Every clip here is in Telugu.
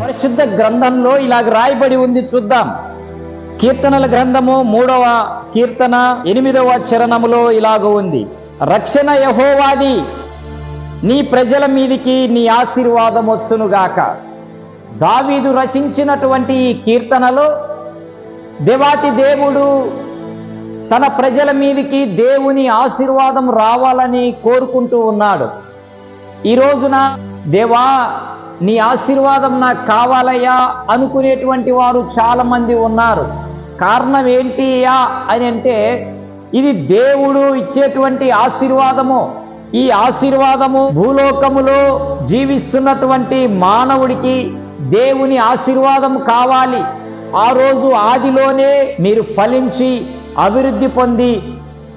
పరిశుద్ధ గ్రంథంలో ఇలాగ రాయబడి ఉంది చూద్దాం. కీర్తనల గ్రంథము మూడవ కీర్తన ఎనిమిదవ చరణములో ఇలాగ ఉంది. రక్షణ యహోవాది నీ ప్రజల మీదికి నీ ఆశీర్వాదం వచ్చునుగాక దావీదు రచించినటువంటి ఈ కీర్తనలో దేవాతి దేవుడు తన ప్రజల మీదికి దేవుని ఆశీర్వాదం రావాలని కోరుకుంటూ ఉన్నాడు. ఈ రోజున దేవా నీ ఆశీర్వాదం నాకు కావాలయ్యా అనుకునేటువంటి వారు చాలామంది ఉన్నారు. కారణం ఏంటియా అని అంటే ఇది దేవుడు ఇచ్చేటువంటి ఆశీర్వాదము. ఈ ఆశీర్వాదము భూలోకములో జీవిస్తున్నటువంటి మానవుడికి దేవుని ఆశీర్వాదం కావాలి. ఆ రోజు ఆదిలోనే మీరు ఫలించి అభివృద్ధి పొంది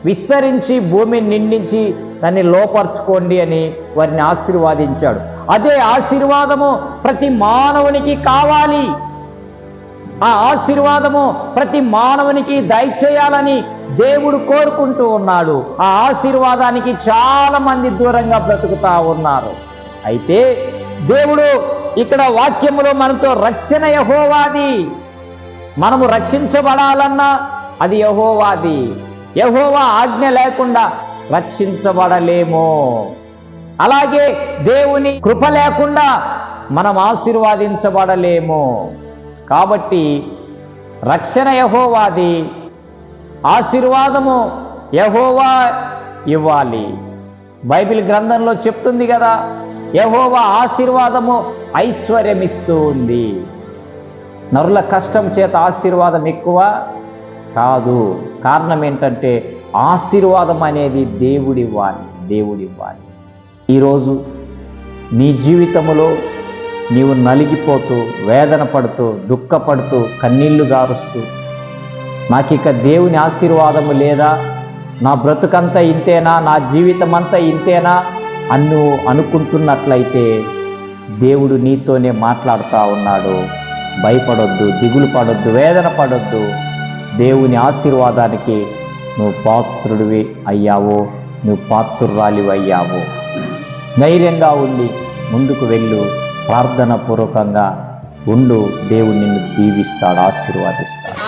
విస్తరించి భూమిని నిండించి దాన్ని లోపరుచుకోండి అని వారిని ఆశీర్వాదించాడు. అదే ఆశీర్వాదము ప్రతి మానవునికి కావాలి. ఆ ఆశీర్వాదము ప్రతి మానవునికి దయచేయాలని దేవుడు కోరుకుంటూ ఉన్నాడు. ఆ ఆశీర్వాదానికి చాలా మంది దూరంగా బ్రతుకుతా ఉన్నారు. అయితే దేవుడు ఇక్కడ వాక్యములో మనతో రక్షణ యహోవాది. మనము రక్షించబడాలన్నా అది యహోవాది. యహోవా ఆజ్ఞ లేకుండా రక్షించబడలేము. అలాగే దేవుని కృప లేకుండా మనం ఆశీర్వాదించబడలేము. కాబట్టి రక్షణ యహోవాది ఆశీర్వాదము యహోవా ఇవ్వాలి. బైబిల్ గ్రంథంలో చెప్తుంది కదా యహోవా ఆశీర్వాదము ఐశ్వర్యమిస్తూ ఉంది నరుల కష్టం చేత ఆశీర్వాదం ఎక్కువ కాదు. కారణం ఏంటంటే ఆశీర్వాదం అనేది దేవుడివ్వాలి దేవుడివ్వాలి. ఈరోజు నీ జీవితంలో నీవు నలిగిపోతూ వేదన పడుతూ దుఃఖపడుతూ కన్నీళ్ళు గారుస్తూ నాకు ఇక దేవుని ఆశీర్వాదము లేదా? నా బ్రతుకంతా ఇంతేనా? నా జీవితం అంతా ఇంతేనా? అన్ను అనుకుంటున్నట్లయితే దేవుడు నీతోనే మాట్లాడుతూ ఉన్నాడు. భయపడొద్దు దిగులు పడొద్దు వేదన పడొద్దు. దేవుని ఆశీర్వాదానికి నువ్వు పాత్రుడివి అయ్యావో నువ్వు పాత్రురాలివి అయ్యావో. ధైర్యంగా ఉండి ముందుకు వెళ్ళు ప్రార్థన పూర్వకంగా ఉండు దేవుడు నిన్ను దీవిస్తాడు ఆశీర్వాదిస్తాడు.